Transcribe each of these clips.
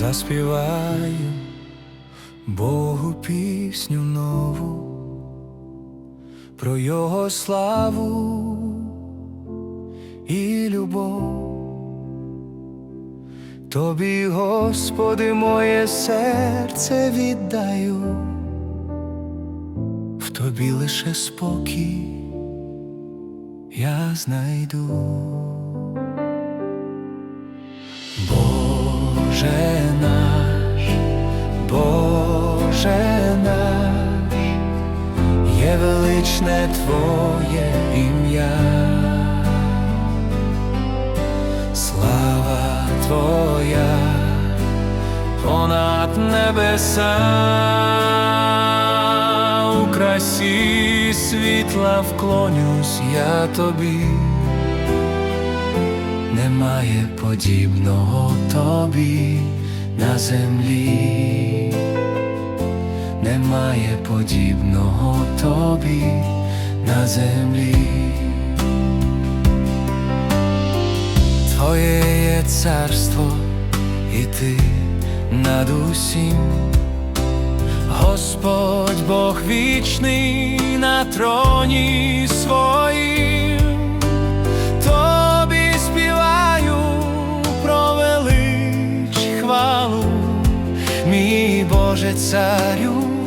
заспіваю Богу пісню нову про Його славу і любов. Тобі, Господи, моє серце віддаю, в тобі лише спокій я знайду. Боже є величне Твоє ім'я, слава Твоя понад небеса, у красі світла вклонюсь я тобі. Немає подібного тобі на землі, немає подібного тобі на землі. Твоє є царство, і ти над усім, Господь Бог вічний на троні своїм. Тобі співаю про велич хвалу, мій Боже царю,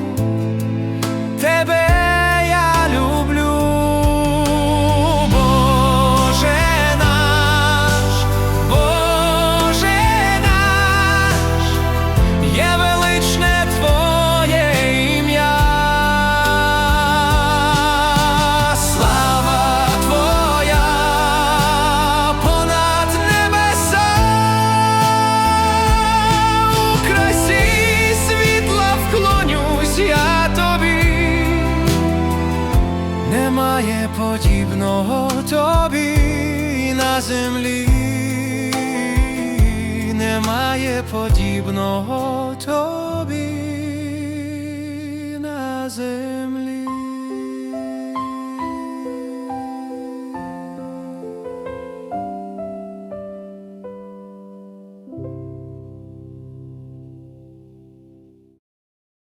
немає подібного тобі на землі, немає подібного тобі на землі.